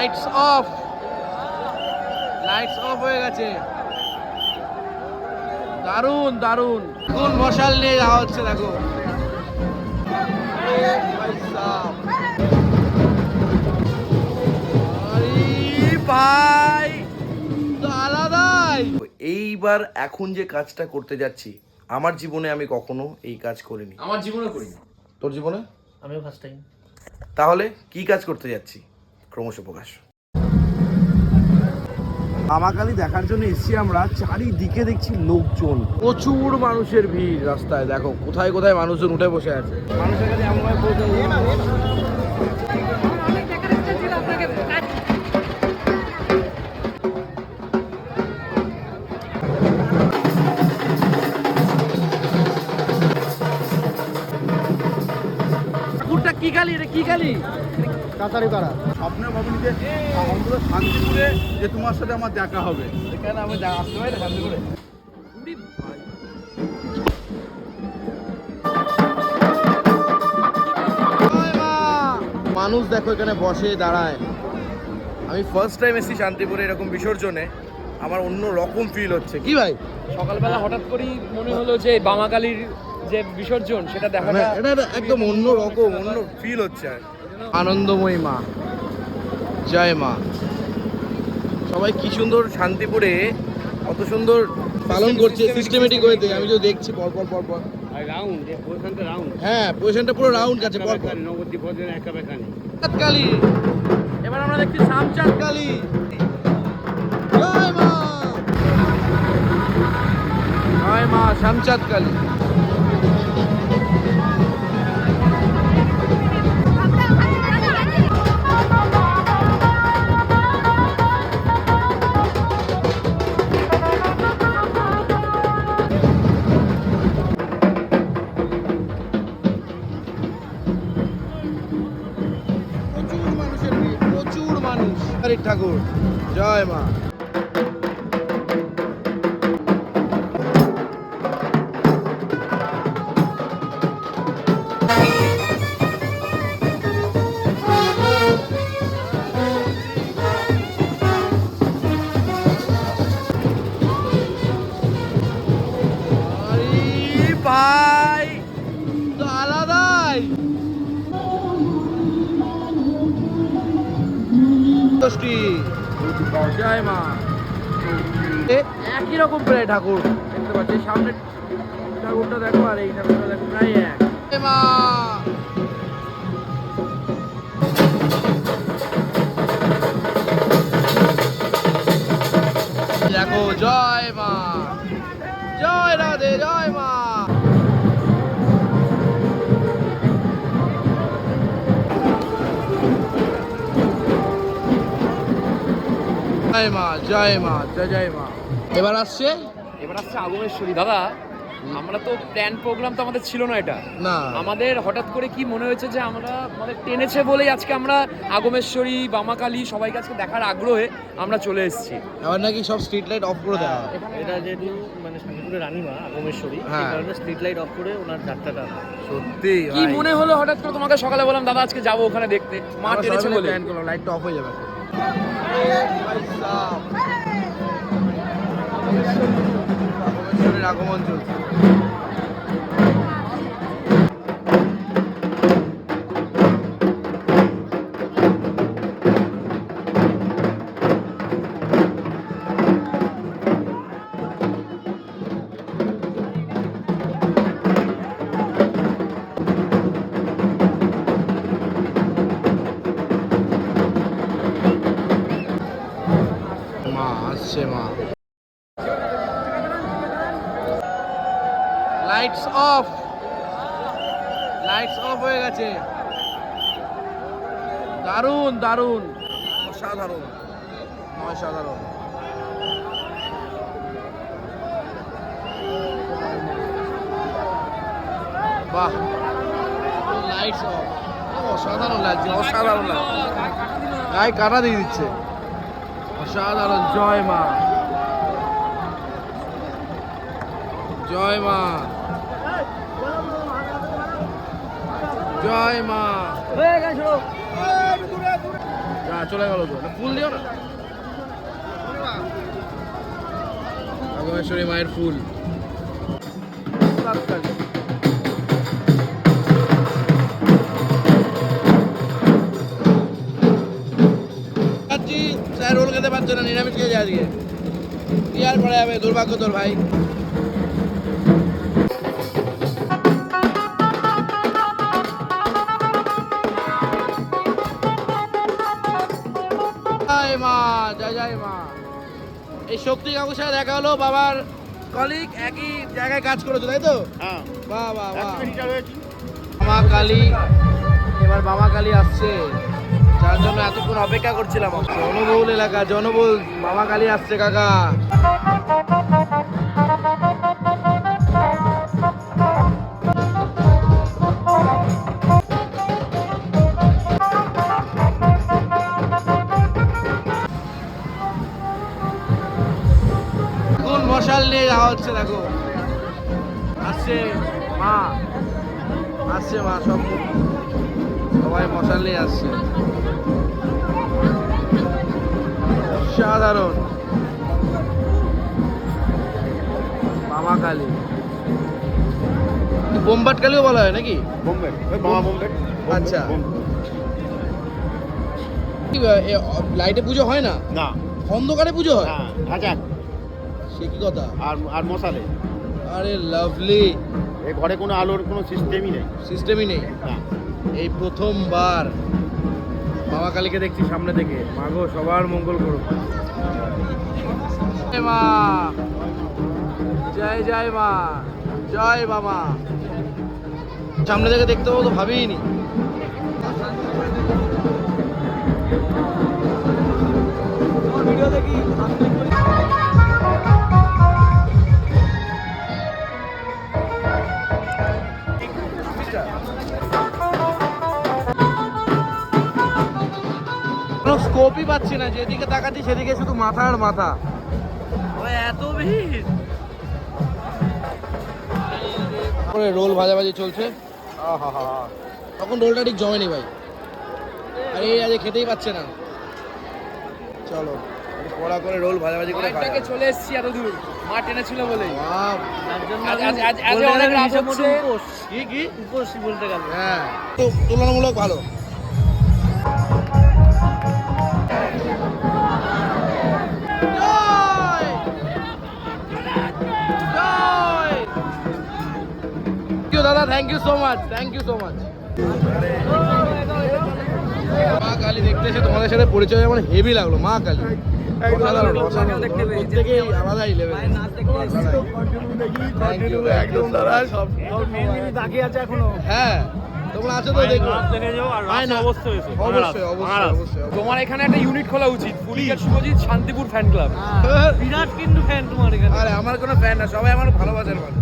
Lights off lights off হয়ে গেছে। দারুণ দারুণ কোন মশাল নিয়ে যাওয়া হচ্ছে দেখো। ভাই আলাদাই। এইবার এখন যে কাজটা করতে যাচ্ছি আমার জীবনে আমি কখনো এই কাজ করিনি। আমার জীবনে করিনি। তোর জীবনে? আমিও ফার্স্ট টাইম তাহলে কি কাজ করতে যাচ্ছি? ক্রমশ প্রকাশ। মামাকালী দেখার জন্য এসছি আমরা। চারিদিকে দেখছি লোকজন। প্রচুর মানুষের ভিড় রাস্তায়। দেখো কোথায় কোথায় মানুষজন উঠে বসে আছে। মানুষের কাছে কি গালি। এটা কি গালি স্বপ্নে ভাবিনি যে অন্তত শান্তিপুরে যে তোমার সাথে আমার দেখা হবে। এখানে আমি আসতে পারি করে মানুষ দেখো এখানে বসে দাঁড়ায়। আমি ফার্স্ট টাইম এসেছি শান্তিপুরে এরকম বিসর্জনে। আমার অন্য রকম ফিল হচ্ছে। কি ভাই? সকালবেলা হঠাৎ করেই মনে হলো যে বামাকালীর যে বিসর্জন সেটা মানে দেখাটা এটা এটা একদম অন্য রকম অন্য ফিল হচ্ছে আর আনন্দময়ী মা। জয় মা। সবাই কি সুন্দর শান্তিপুরে কত সুন্দর পালন করছে সিস্টেমেটিক ওয়েতে আমি তো দেখছি পর পর পর পর। রাউন্ড রাউন্ড হ্যাঁ পজিশনটা পুরো রাউন্ড আছে পর পর। নবদ্বীপ পর্যন্ত একা বেখানে কালী এবার আমরা দেখছি শামচাঁদ কালী জয় মা। জয় মা শামচাঁদ কালী হরির ঠাকুর। জয় মা। ভাই ষষ্ঠী জয় মা একই রকম প্রায় ঠাকুর। দেখতে পাচ্ছি সামনে ঠাকুরটা দেখো, আর এই ঠাকুরটা দেখো, প্রায় এক। মা। দেখো, জয় মা। জয় রাধে, জয় জয় মা জয় মা জয় জয় মা। এবার আসছে? এবার আসছে আগমেশ্বরী। দাদা আমরা তো প্ল্যান প্রোগ্রাম তো আমাদের ছিল না এটা। না। আমাদের হঠাৎ করে কি মনে হয়েছে যে আমরা আমাদের টেনেছে বলেই আজকে আমরা আগমেশ্বরী বামাকালী সবাইকে আজকে দেখার আগ্রহে আমরা চলে এসেছি। আবার নাকি সব স্ট্রিট লাইট অফ করে দেওয়া হয়। এটা যেহেতু মানে শান্তিপুরের রানীমা আগমেশ্বরী হ্যাঁ। সেই কারণে স্ট্রিট লাইট অফ করে ওনার যাত্রাটা সত্যি কি মনে হলো হঠাৎ করে তোমাকে সকালে বললাম দাদা আজকে যাব ওখানে দেখতে। মা টেনেছে বলে। প্ল্যান করলাম লাইটটা অফ হয়ে যাবে। আগমন চলছে লাইটস অফ লাইটস অফ হয়ে গেছে। দারুণ দারুণ অসাধারণ। অসাধারণ। বাহ। লাইটস অফ অসাধারণ লাগছে। অসাধারণ লাগছে। গায়ে কাটা দিয়ে দিচ্ছে। অসাধারণ। জয় মা। জয় মা। জয় মা। হ্যাঁ চলে গেল তো। ফুল দিও না? আগমেশ্বরী মায়ের ফুল। স্যার রোল খেতে পারছ না? নিরামিষ খেয়ে যায় আজকে। কি আর পড়ে যাবে? দুর্ভাগ্য তোর ভাই। জয় জয় মা এই শক্তি কাকুর সাথে দেখা হলো বাবার কলিগ একই জায়গায় কাজ করেছ তাই তো? হ্যাঁ। বাহ বাহ বাহ। মামা কালী এবার মামা কালী আসছে। যার জন্য এতক্ষণ অপেক্ষা করছিলাম। জনবহুল এলাকা জনবহুল বাবা কালী আসছে কাকা। যাওয়া হচ্ছে দেখো। আসছে মা। আসছে মা সব সবাই মশাল নিয়ে আসছে। সাধারণ মামা কালী বোমবাট কালীও বলা হয় নাকি? বোম্বে ওই মামা বোম্বে। আচ্ছা। লাইটে পুজো হয় না? না। অন্ধকারে পুজো হয়? হ্যাঁ সে কি কথা? আর আর মশালে? আরে লাভলি। এই ঘরে কোনো আলোর কোনো সিস্টেমই নেই। সিস্টেমই নেই। এই প্রথমবার। মামা কালীকে দেখছি সামনে থেকে। মাগো সবার মঙ্গল করুক। জয় মা। জয় জয় মা। জয় মামা সামনে থেকে দেখতে পাবো তো ভাবিনি কোনো স্কোপই পাচ্ছি না যেদিকে তাকাচ্ছি সেদিকে শুধু মাথা আর মাথা। এত ভিড়? করে রোল ভাজাভাজি চলছে। তখন রোলটা ঠিক জমেনি ভাই। আর এই আজ খেতেই পাচ্ছে না। চলো। কড়া করে রোল ভাজাভাজি করে মাঠটাকে চলে এসেছি এত দূর। মা টেনেছিল বলেই। বাহ, আজ আজ আজ আজ অনেক রাত হচ্ছে। কি কি? উপসী বলতে গেলে। হ্যাঁ। তো তুলনামূলক ভালো। দাদা thank you so much thank you so much Kali দেখতে এসে তোমাদের সাথে পরিচয় হেভি লাগল মা কালী। অসাধারণ অসাধারণ। প্রত্যেকেই আলাদাই লেভেল একদম দাদা সব তাকিয়ে আছে এখনও। হ্যাঁ তোমরা আছো তো দেখো। অবশ্যই অবশ্যই অবশ্যই অবশ্যই। তোমার এখানে একটা ইউনিট খোলা উচিত শুভজিৎ শান্তিপুর ফ্যান ক্লাব বিরাট কিন্তু ফ্যান তোমার এখানে। আরে আমার কোনো ফ্যান না সবাই আমার ভালোবাসার মানুষ।